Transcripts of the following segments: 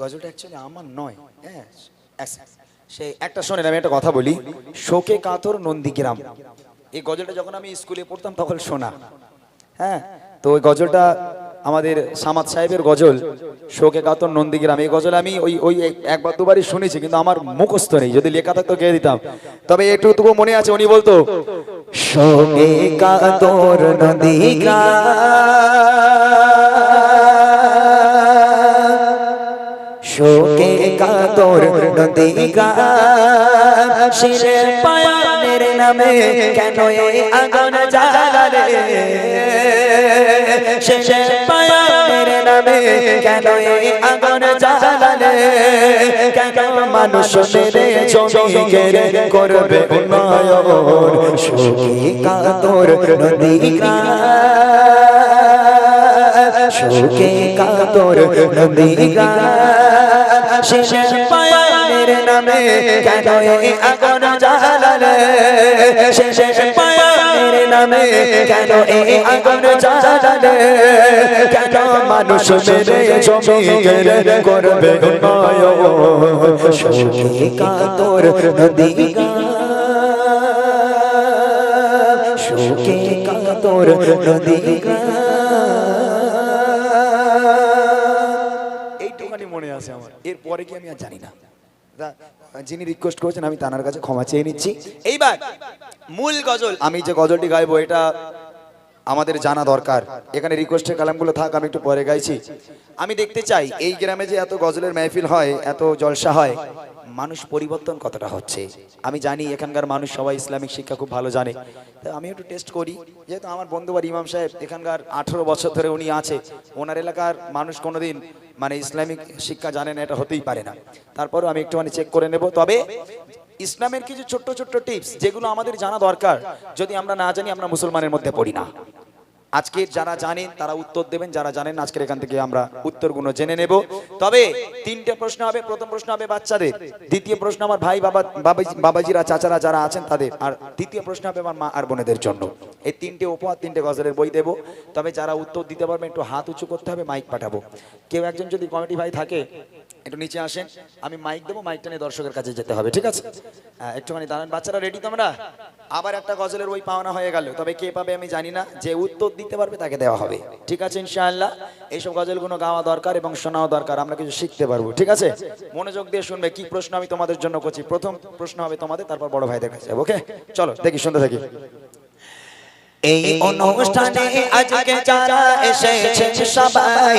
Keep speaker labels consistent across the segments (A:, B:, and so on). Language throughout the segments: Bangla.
A: গজলটা অ্যাকচুয়ালি আমার নয়। হ্যাঁ সেই একটা শোনেন, আমি একটা কথা বলি। শোকে কাতর নন্দীগ্রাম এই গজলটা যখন আমি স্কুলে পড়তাম, তখন শোনা। হ্যাঁ তো ওই গজলটা আমাদের সামাদ সাহেবের গজল, শোকে কাতর নন্দীগ্রাম এই গজল আমি ওই ওই একবার দুবারই শুনেছি, কিন্তু আমার মুখস্থ নেই। যদি লেখা থাকতো গেয়ে দিতাম? তবে একটুকু মনে আছে, উনি বলতো, শোকে কাতর নন্দীগ্রাম শোকে কাতর নদী শিরের পায়ানের নামে কেন এই আগুন জ্বালালে? শিরের পায়ানের নামে কেন এই আগুন জ্বালালে? কেন মানুষ মেরে জমি কেড়ে করবে উন্নয়ন? শোকে কাতর নদী শোকে কাতর নদী শেষের পায়ানের নামে কেন এই আগুন জ্বালালে? শেষের পায়ানের নামে কেন এই আগুন জ্বালালে? মানুষ আছে আমার। এরপরে কি আমি আর জানি না। যিনি রিকোয়েস্ট করেছেন, আমি তানার কাছে ক্ষমা চেয়ে নিচ্ছি। এইবার, মূল গজল। আমি যে গজলটি গাইবো, এটা আমাদের জানা দরকার। এখানে রিকোয়েস্টের কালামগুলো থাক, আমি একটু পরে গাইছি। আমি দেখতে চাই, এই গ্রামে যে এত গজলের মেহফিল হয়, এত জলসা হয় মানুষ পরিবর্তন কতটা হচ্ছে? আমি জানি এখানকার মানুষ সবাই ইসলামিক শিক্ষা খুব ভালো জানে। আমি একটু টেস্ট করি। যেহেতু আমার বন্ধু বন্ধুবার ইমাম সাহেব এখানকার আঠেরো বছর ধরে উনি আছে, ওনার এলাকার মানুষ কোনোদিন মানে ইসলামিক শিক্ষা জানে না, এটা হতেই পারে না। তারপরেও আমি একটুখানি চেক করে নেব। তবে ইসলামের কিছু ছোট্ট ছোট্ট টিপস যেগুলো আমাদের জানা দরকার, যদি আমরা না জানি আমরা মুসলমানের মধ্যে পড়ি না। আজকে যারা জানেন, তারা উত্তর দেবেন। যারা জানেন, আজকের এখান থেকে আমরা উত্তরগুলো জেনে নেব। তবে তিনটে প্রশ্ন হবে। প্রথম প্রশ্ন হবে বাচ্চাদের। দ্বিতীয় প্রশ্ন আমার ভাই, বাবা বাবাজিরা, চাচারা যারা আছেন তাদের। আর তৃতীয় প্রশ্ন হবে আমার মা আর বোনেদের জন্য। এই তিনটে উপহার তিনটে গজলের বই দেবো। তবে যারা উত্তর দিতে পারবে একটু হাত উঁচু করতে হবে, মাইক পাঠাবো। কেউ একজন যদি কমিটি ভাই থাকে একটু নিচে আসেন। আমি মাইক দেবো মাইকটা নিয়ে দর্শকের কাছে যেতে হবে, ঠিক আছে? একটুখানি দাঁড়ান, বাচ্চারা রেডি তোমরা আবার একটা গজলের ওই পাওনা হয়ে গেল, তবে কে পাবে আমি জানি না, যে উত্তর দিতে পারবে তাকে দেওয়া হবে, ঠিক আছে ইনশাআল্লাহ? এইসব গজলগুলো গাওয়া দরকার এবং শোনাও দরকার, আমরা কিছু শিখতে পারব, ঠিক আছে? মনোযোগ দিয়ে শুনবে, কি প্রশ্ন আমি তোমাদের জন্য করছি? প্রথম প্রশ্ন হবে তোমাদের, তারপর বড় ভাই ভাইদের কাছে ওকে? চলো, দেখি, শুনতে থাকি।
B: এই অনুষ্ঠানে আজকে যারা এসেছে সবাই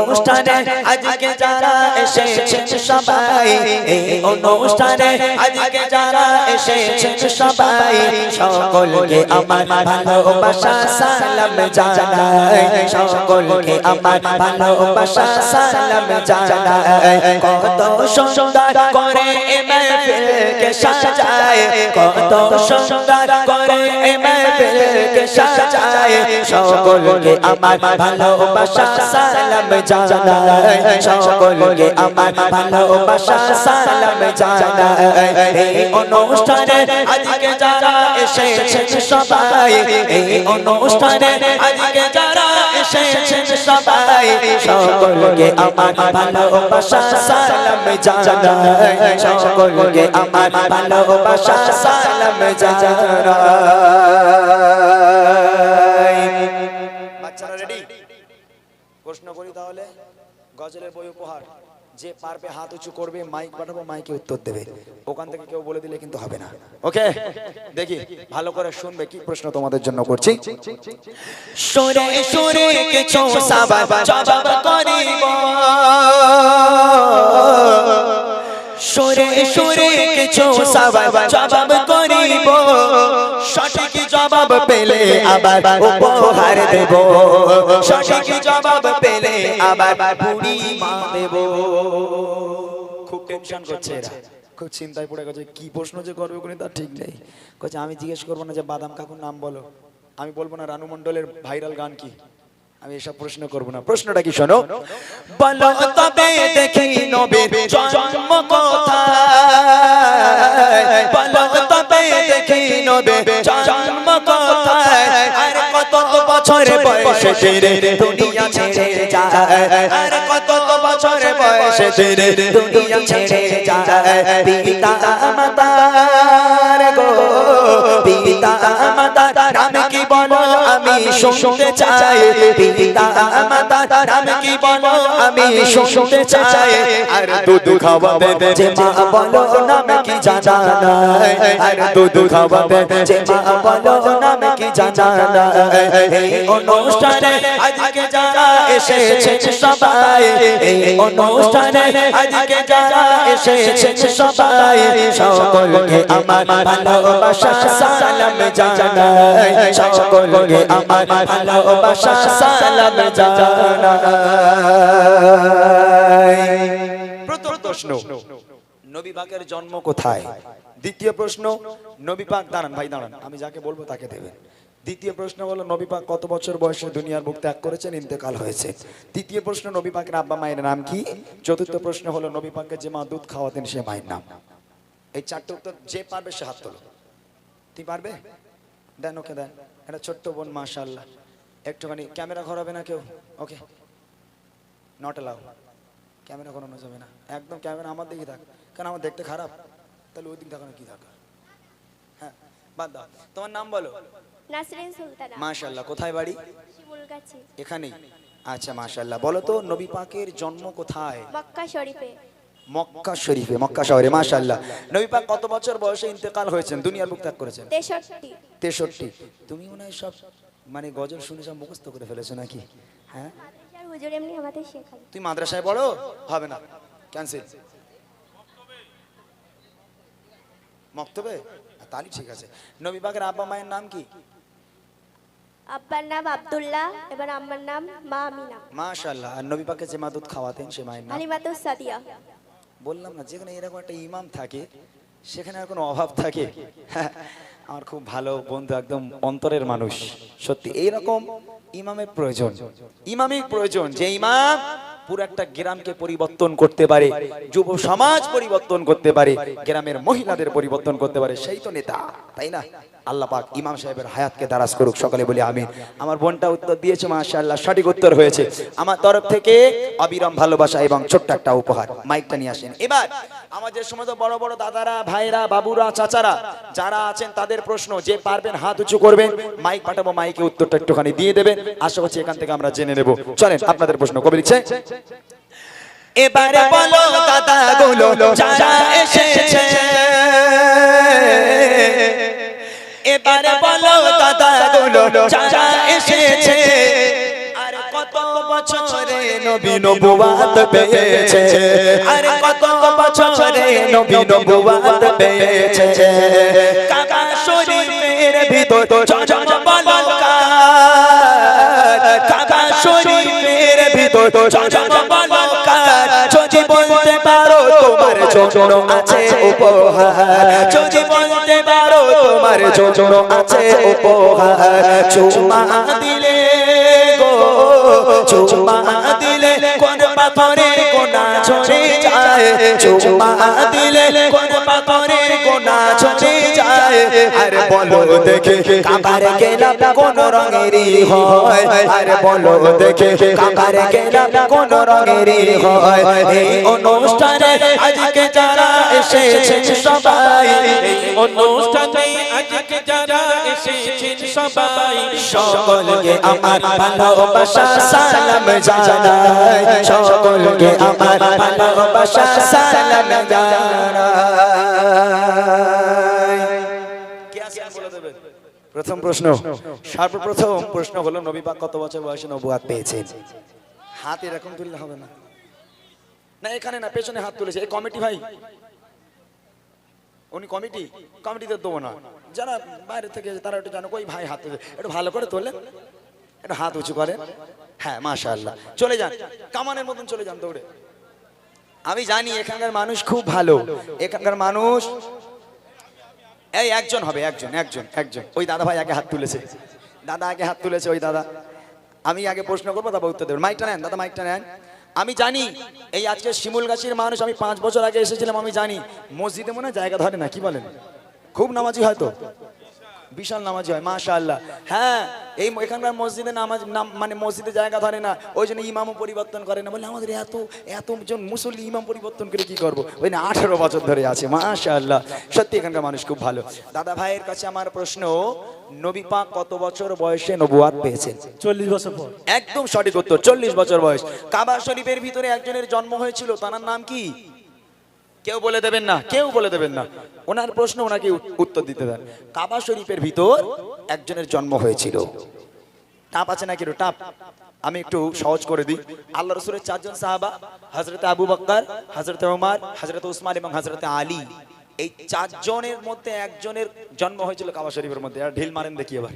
B: অনুষ্ঠানে আজকে যারা এসেছে সবাই, এই অনুষ্ঠানে আজকে যারা এসেছে সবাই, সকলকে আমার ভালোবাসা সালাম জানাই, সকলকে আমার ভালোবাসা সালাম জানাই। কত সুন্দর করে এ মাহফিলকে সাজায় কত সুন্দর করে এ মাহফিলকে সাজায়। সকলকে আমার ভালোবাসা সালাম জানাই সকলকে আমার ভালোবাসা অনুষ্ঠানে আজকে যারা এসেছে সবাই। সকলকে আমার ভালোবাসা সালাম জানাই। সকলকে আমার ভালোবাসা সালাম জানাই।
A: বাচ্চারা রেডি প্রশ্ন করি তাহলে? গজলের বই উপহার। যে পারবে, হাত উঁচু করবে মাইক পাঠাবো মাইকে উত্তর দেবে। ওখান থেকে কেউ বলে দিলে কিন্তু হবে না। ওকে দেখি, ভালো করে শুনবে, কি প্রশ্ন তোমাদের জন্য করছি?
B: সুরে সুরে কিছু সাবাব, জবাব করিব। সুরে সুরে কিছু সাবাব, জবাব করিব। জবাব পেলে আবার উপহার দেব। সঠিক জবাব পেলে আবার বুড়ি মা দেব।
A: খুব টেনশন করছে খুব চিন্তায় পড়ে গেছে, কি প্রশ্ন যে করবে কোনো তার ঠিক নেই। কচ্ছে আমি জিজ্ঞেস করব না যে বাদাম কাকুর নাম বলো। আমি বলব না রানু মন্ডলের ভাইরাল গান কি। আমি এসব প্রশ্ন করব না। প্রশ্নটা কি শোনো?
B: বলো তবে দেখি নবীর জন্ম কোথায়। বলো তবে দেখি নবীর বছর বয়সে তেরে দুনিয়া ছেড়ে যায়। আর কত বছর বয়সে তেরে দুনিয়া ছেড়ে যায়। পিতা মাতার গো পিতা মাতা শুনতে চাই পিতা মাতার নাম কি বলো? আমি শুনতে চাই। আর দুধ খাওয়াবে যে মা বলো, নাম কি জানা নাই? আর দুধ খাওয়াবে যে মা বলো, নাম কি জানা নাই? এই অনুষ্ঠানে আজকে যারা এসেছে সবাই, এই অনুষ্ঠানে আজকে যারা এসেছে সবাই, সকলকে আমার ভালোবাসা, সালাম জানাই। সকলকে আমার
A: জন্ম কোথায়? দ্বিতীয় প্রশ্ন দাঁড়ান ভাই, দাঁড়ান, আমি যাকে বলব তাকে দ্বিতীয় প্রশ্ন হলো কত বছর বয়সে দুনিয়ার বুক ত্যাগ করেছেন? ইন্তেকাল হয়েছে। তৃতীয় প্রশ্ন, নবী পাকের আব্বা মায়ের নাম কি? চতুর্থ প্রশ্ন হলো, নবী যে মা দুধ খাওয়াতেন সে মায়ের নাম। এই চারটে উত্তর যে পারবে সে হাত তোলো। তুই পারবে? দেন ওকে দেন। এটা ছোট্ট বোন মাশাল্লাহ একটুখানি ক্যামেরা ঘোরাবে না কেউ? ওকে নট অ্যালাউ ক্যামেরা করানো যাবে না। একদম ক্যামেরা আমার দিকে থাক। কারণ আমার দেখতে খারাপ। তাহলে ওই দিক দেখানো কি দরকার? হ্যাঁ বাদ দাও। তোমার নাম বলো?
C: নাসরিন সুলতানা।
A: মাশাল্লাহ কোথায় বাড়ি?
C: শিমুলগাছি।
A: এখানেই? আচ্ছা মাশাল্লাহ বলো তো নবী পাকের জন্ম কোথায়?
C: মক্কা শরীফে।
A: মক্কা শরীফে মক্কা শহরে মাশাল্লাহ নবী পাক কত বছর বয়সে ইন্তেকাল হয়েছেন দুনিয়ার বুক ত্যাগ করেছেন?
C: তেষট্টি।
A: তেষট্টি। তুমি মনে হয় সব মানে গজল শুনে সব মুখস্থ করে ফেলেছো নাকি? হ্যাঁ?
C: হুজুর এমনি আমাদের শেখান
A: তুই মাদ্রাসায় পড়ো? হবে না। ক্যান্সেল। মক্তবে? তাহলে ঠিক আছে। নবী পাকের আব্বা মায়ের নাম কি?
C: আব্বার নাম আব্দুল্লাহ এবার আম্মার নাম মা আমিনা।
A: মাশাল্লাহ আর নবী পাকে যে মা দুধ খাওয়াতেন সে মায়ের নাম?
C: হালিমাতুস সাদিয়া।
A: বললাম না, যেখানে এরকম একটা ইমাম থাকে, সেখানে আর কোনো অভাব থাকে। আমার খুব ভালো বন্ধু, একদম অন্তরের মানুষ। সত্যি, এইরকম ইমামের প্রয়োজন। ইমামের প্রয়োজন যে ইমাম পুরো একটা গ্রামকে পরিবর্তন করতে পারে, যুব সমাজ পরিবর্তন করতে পারে, গ্রামের মহিলাদের পরিবর্তন করতে পারে। সেই তো নেতা, তাই না? আল্লাহ পাক ইমাম সাহেবের হায়াতকে দারাজ করুক, সকালে বলি আমি আমার বোনটা উত্তর দিয়েছে, মাশাআল্লাহ, সঠিক উত্তর হয়েছে। আমার তরফ থেকে অবিরাম ভালোবাসা এবং ছোট্ট একটা উপহার। মাইকটা নিয়ে আসেন। এবার আমাদের সময় তো বড় বড় দাদারা, ভাইরা, বাবুরা, চাচারা, যারা আছেন, তাদের প্রশ্ন, যে পারবেন, হাত উঁচু করবেন, মাইক পাঠাবো, মাইকে উত্তরটা একটুখানি দিয়ে দেবেন। আশা করছি এখান থেকে আমরা জেনে নেব। চলেন, আপনাদের প্রশ্ন, কবে লিখছে?
B: এবারে বলো দাদা গুলো যারা এসেছে। এবারে বলো দাদা গুলো যারা এসেছে। আর কত বছরে নবী নবুয়াত পেয়েছে? আর কত বছরে নবী নবুয়াত পেয়েছে। কাকা শরীফের ভিতর চচম বলকার কাকা শরীফের ভিতর যদি বলতে পারো তোমার জন্য আছে উপহার। যদি বলতে পারো তোমার জন্য আছে উপহার। চুমা দিলে গো চুমা দিলে কোন পাথরে কোনা ছড়ে যায়। চুমা দিলে কোন পাথরের কোনা ঝরে যায়। আর বলো দেখে কাকার গেলাম কোন রঙেরই হয়। আর বলো দেখে কাকার গেলাম কোন রঙেরই হয়। এই অনুষ্ঠানে আজকে যারা এসেছে সবাই এই অনুষ্ঠানে
D: আজকে যারা সবাই
B: সকলকে আমার ভালোবাসা সালাম জানাই। সকলকে আমার ভালোবাসা সালাম জানাই।
A: প্রথম প্রশ্ন। সর্বপ্রথম প্রশ্ন হলো, নবী পাক কত বছর বয়সে নবুয়াত পেয়েছেন? হাত এরকম তুললে হবে না। না, এখানে না, পেছনে হাত তুলেছে। এই কমিটি ভাই। উনি কমিটি? কমিটিতে দেবো না। যারা বাইরে থেকে তারা একটু জানো কই ভাই হাত একটু ভালো করে তোলে একটু হাত উঁচু করে হ্যাঁ মাশাআল্লাহ। চলে যান। কামানের মতন চলে যান দৌড়ে। আমি জানি এখানকার মানুষ খুব ভালো। এখানকার মানুষ এই একজন হবে, একজন একজন একজন। ওই দাদা ভাই আগে হাত তুলেছে। দাদা আগে হাত তুলেছে, ওই দাদা। আমি আগে প্রশ্ন করব তারপর উত্তর দেবেন। মাইকটা নেন, দাদা মাইকটা নেন। আমি জানি এই আজকে শিমুল শিমুলগাছির মানুষ, আমি পাঁচ বছর আগে এসেছিলাম, আমি জানি। মসজিদে মনে জায়গা ধরে না, কি বলেন? খুব নামাজি হয়তো বিশাল নামাজি হয় মাশা আল্লাহ হ্যাঁ এই এখানকার মসজিদে নামাজ নাম মানে মসজিদে জায়গা ধরে না ওই জন্য ইমামও পরিবর্তন করে না। বলে আমাদের এত এত জন মুসল্লি ইমাম পরিবর্তন করে কি করব? ওই না আঠেরো বছর ধরে আছে মাশা আল্লাহ সত্যি এখানকার মানুষ খুব ভালো। দাদা ভাইয়ের কাছে আমার প্রশ্ন নবী পাক কত বছর বয়সে নবুয়াত পেয়েছেন?
E: চল্লিশ বছর পর।
A: একদম সঠিক উত্তর চল্লিশ বছর বয়স। কাবা শরীফের ভিতরে একজনের জন্ম হয়েছিল তার নাম কি? কেউ বলে দেবেন না, কেউ বলে দেবেন না। ওনার প্রশ্ন ওনাকে উত্তর দিতে দেন। কাবা শরীফের ভিতর একজনের জন্ম হয়েছিল। টাপ আছে নাকি টাপ। আমি একটু সহজ করে দিই। আল্লাহ রসুলের চারজন সাহাবা হজরত আবু বক্কর হজরত ওমর হজরত উসমান এবং হজরত আলী, এই চারজনের মধ্যে একজনের জন্ম হয়েছিল কাবা শরীফের মধ্যে। আর ঢিল মারেন দেখি এবার।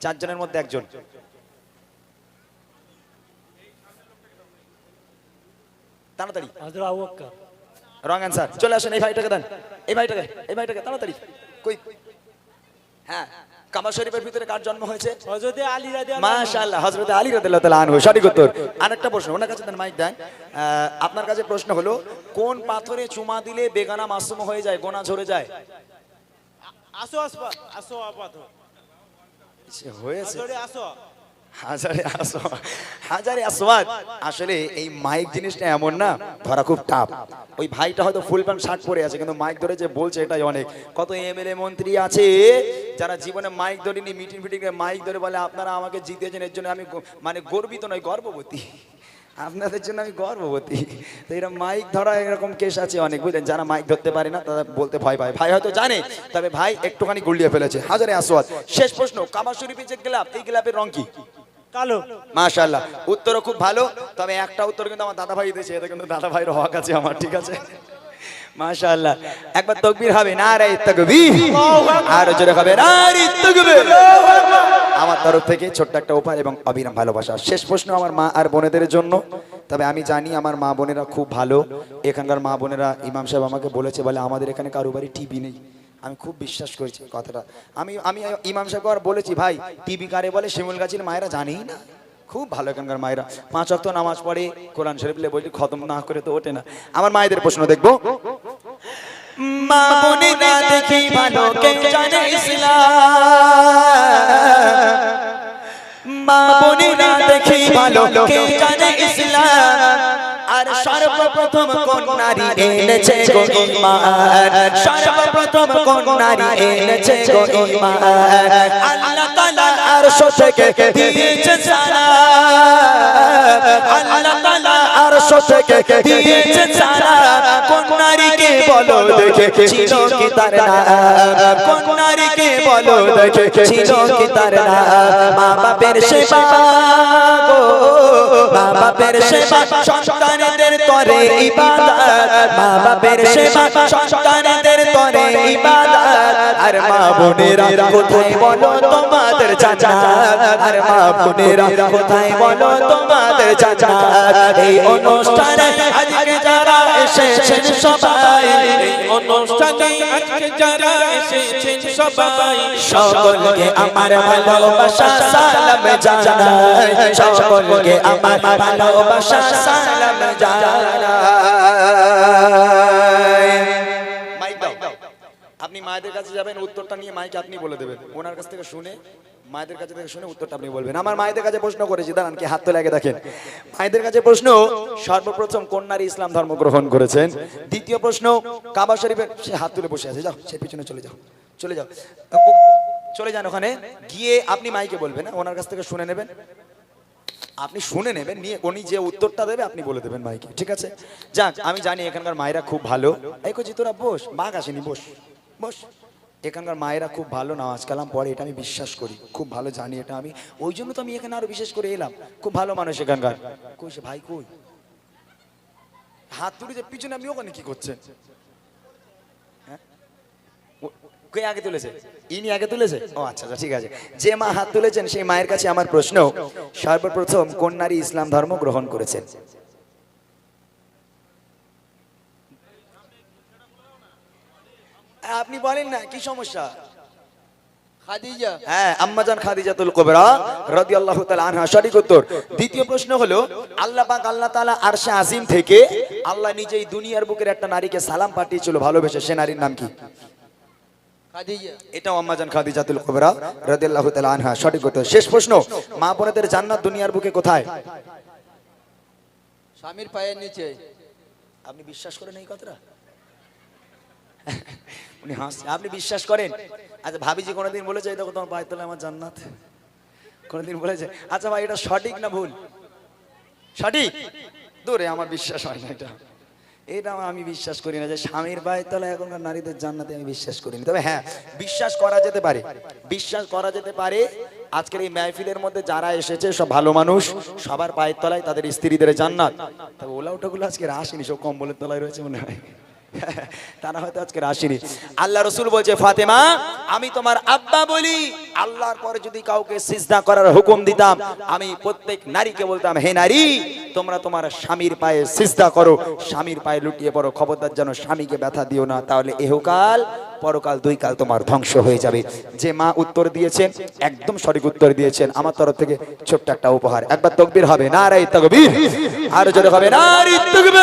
A: চারজনের মধ্যে একজন। তাড়াতাড়ি।
E: হাজরা আবু বকর
A: রং অ্যান্সার চলে আসেন এই ভাইটাকে দেন। এই ভাইটাকে এই ভাইটাকে তাড়াতাড়ি। কই? হ্যাঁ কাবা শরীফের ভিতরে কার জন্ম হয়েছে?
E: হযরতে আলী রাদিয়াল্লাহু
A: মাশাআল্লাহ হযরত আলী রাদিয়াল্লাহু তাআলা আনহু। সঠিক উত্তর। আরেকটা প্রশ্ন ওনার কাছে দেন মাইক দেন। আপনার কাছে প্রশ্ন হলো কোন পাথরে চুমা দিলে বেগানা মাসুম হয়ে যায় গোনা ঝরে যায়?
E: আসো আসো
A: হয়েছে।
E: আসো।
A: হাজারে হাজারে আসওয়াদ। আসলে এই মাইক জিনিসটা এমন না, ধরা খুব টাফ ওই ভাইটা হয়তো ফুল প্যান্ট শার্ট পরে আছে, কিন্তু মাইক ধরে যে বলছে এটাই অনেক। কত এমএলএ মন্ত্রী আছে, যারা জীবনে মাইক ধরেনি মিটিং ফিটিং মাইক ধরে বলে, আপনারা আমাকে জিতেছেন, এর জন্য আমি মানে গর্বিত নয়, গর্ববতী। আপনাদের জন্য আমি গর্ববতী। তো এরকম মাইক ধরা এরকম কেস আছে অনেক, বুঝলেন? যারা মাইক ধরতে পারে না তারা বলতে ভয় পায়। ভাই হয়তো জানে, তবে ভাই একটুখানি গুলিয়ে ফেলেছে। হাজারে আসওয়াদ। শেষ প্রশ্ন, কাবা শরীফের যে গোলাপ এই গোলাপের রং কি?
E: কালো।
A: মাশাআল্লাহ। উত্তরও খুব ভালো, তবে একটা উত্তর কিন্তু আমার দাদা ভাই দিয়েছে, এটা কিন্তু দাদা ভাইয়ের হক আছে আমার, ঠিক আছে? মাশাআল্লাহ। একবার তকবীর হবে না রে তকবীর। আর হবে আমার তরফ থেকে ছোট্ট একটা উপহার এবং অবিরাম ভালোবাসা। শেষ প্রশ্ন আমার মা আর বোনেদের জন্য। তবে আমি জানি আমার মা বোনেরা খুব ভালো। এখানকার মা বোনেরা ইমাম সাহেব আমাকে বলেছে বলে আমাদের এখানে কারও বাড়ি টিভি নেই। আমি খুব বিশ্বাস করেছি কথাটা। আমি আমি ইমাম সাহেবকে আর বলেছি, ভাই টিভি কারে বলে শিমুল গাছের মায়েরা জানেই না। খুব ভালো এখানকার মায়েরা। পাঁচ অক্ত নামাজ পড়ে কোরআন শরীফ লে বলি খতম না করে তো ওঠে না। আমার মায়েদের প্রশ্ন দেখব?
B: মা বোনেরা দেখি ভালো সর্বপ্রথম কোন নারী এনেছে গো ঈমান সর্বপ্রথম কোন নারী এনেছে গো ঈমান আল্লাহ তাআলা আরশ থেকে দিয়েছে আল্লাহ থেকে দিয়েছে সালাম কোন নারীকে বলো দেখে? ছিল কি তার নাম কোন নারীকে বলো দেখে? ছিল কি তার নাম মা বাপের সেবা গো মা বাপের সেবা সন্তানদের করে ইবাদত। মা বাপের সেবা সন্তানদের করে ইবাদত। আর মা বোনেরা, কোথায় বলো তোমাদের চাচা আর মা বোনেরা, কোথায় বলো তোমাদের চাচা এই অনুষ্ঠানে আজকে যারা এসেছেন সবাই
D: অনুষ্ঠানে আজকে যারা এসেছেন সবাই,
B: সকলকে আমার ভালোবাসা সালাম জানাই। সকলকে আমার ভালোবাসা সালাম জানাই।
A: মায়েদের কাছে যাবেন, উত্তরটা নিয়ে মাইকে আপনি বলে দেবেন। ওনার কাছ থেকে শুনে, মায়েদের কাছে থেকে শুনে উত্তরটা আপনি বলবেন। আমার মায়েদের কাছে প্রশ্ন করেছি, দাঁড়ান কি হাত তো লাগে দেখেন। মায়েদের কাছে প্রশ্ন, সর্বপ্রথম কোন নারী ইসলাম ধর্ম গ্রহণ করেছেন? দ্বিতীয় প্রশ্ন, কাবা শরীফের সে হাত তুলে বসে আছে, যাও, সে পিছনে চলে যাও চলে যাও। চলে যান ওখানে, গিয়ে আপনি মাইকে বলবেন হ্যাঁ? ওনার কাছ থেকে শুনে নেবেন। আপনি শুনে নেবেন, নিয়ে উনি যে উত্তরটা দেবে, আপনি বলে দেবেন মাইকে, ঠিক আছে? যাক, আমি জানি এখানকার মায়েরা খুব ভালো। এই কচি, তোরা বস, বাঘ আসেনি, বস। বস। এখানকার মায়েরা খুব ভালো নামাজ কালাম পড়ে এটা আমি বিশ্বাস করি। খুব ভালো জানি এটা আমি। ওই জন্য তো আমি এখানে আরও বিশেষ করে এলাম। খুব ভালো মানুষ এখানকার। কই সে ভাই কই? হাত তুলে পিছনে আপনি ওখানে কি করছেন হ্যাঁ? কে আগে তুলেছে? ইনি আগে তুলেছে? ও আচ্ছা আচ্ছা ঠিক আছে। যে মা হাত তুলেছেন, সেই মায়ের কাছে আমার প্রশ্ন। সর্বপ্রথম কোন নারী ইসলাম ধর্ম গ্রহণ করেছেন? আপনি বলেন না কি সমস্যা?
B: খাদিজা।
A: হ্যাঁ আম্মাজান খাদিজাতুল কুবরা রাদিয়াল্লাহু তাআলা আনহা সঠিক উত্তর। দ্বিতীয় প্রশ্ন হলো আল্লাহ পাক আল্লাহ তাআলা আরশে আজিম থেকে আল্লাহ নিজেই দুনিয়ার বুকের একটা নারীকে সালাম পাঠিয়েছিল ভালোবেসে। সে নারীর নাম কি? এটাও আম্মাজান খাদিজাতুল কুবরা রাদিয়াল্লাহু তাআলা আনহা সঠিক উত্তর। শেষ প্রশ্ন মা বোনেদের জান্নাত দুনিয়ার বুকে কোথায়?
B: স্বামীর পায়ের নিচে।
A: আপনি বিশ্বাস করেন এই কথাটা? উনি হাসছে। আপনি বিশ্বাস করেন? আচ্ছা ভাবিজি কোনোদিন বলেছে, এই দেখো তোমার পায়ের তলায় আমার জান্নাত। কোনোদিন বলেছে? আচ্ছা ভাই, এটা সঠিক না ভুল? সঠিক? দূরে, আমার বিশ্বাস হয় না এটা। এটা আমি বিশ্বাস করি না যে স্বামীর পায়ের তলায় এখনকার নারীদের জান্নাতে আমি বিশ্বাস করিনি। তবে হ্যাঁ বিশ্বাস করা যেতে পারে। বিশ্বাস করা যেতে পারে। আজকের এই মেহফিলের মধ্যে যারা এসেছে, সব ভালো মানুষ, সবার পায়ের তলায় তাদের স্ত্রীদের জান্নাত। তবে ওলা ওটাগুলো আজকে আসেনি, সব কম্বলের তলায় রয়েছে মনে হয়। তারা হয়তো আজকে আসেনি আল্লাহ রসুল বলছে, ফাতেমা, আমি তোমার আব্বা বলি। আল্লাহর পরে যদি কাউকে সিজদা করার হুকুম দিতাম, আমি প্রত্যেক নারীকে বলতাম, হে নারী, তোমরা তোমার স্বামীর পায়ে সিজদা করো। স্বামীর পায়ে লুটিয়ে পড়ো। খবরদার যেন স্বামীকে ব্যথা দিও না। তাহলে এহকাল, পরকাল, দুই কাল তোমার ধ্বংস হয়ে যাবে। যে মা উত্তর দিয়েছেন, একদম সঠিক উত্তর দিয়েছেন। আমার তরফ থেকে ছোট্ট একটা উপহার। একবার তকবির হবে। না রাই তকবির। আর যদি হবে না তকবির।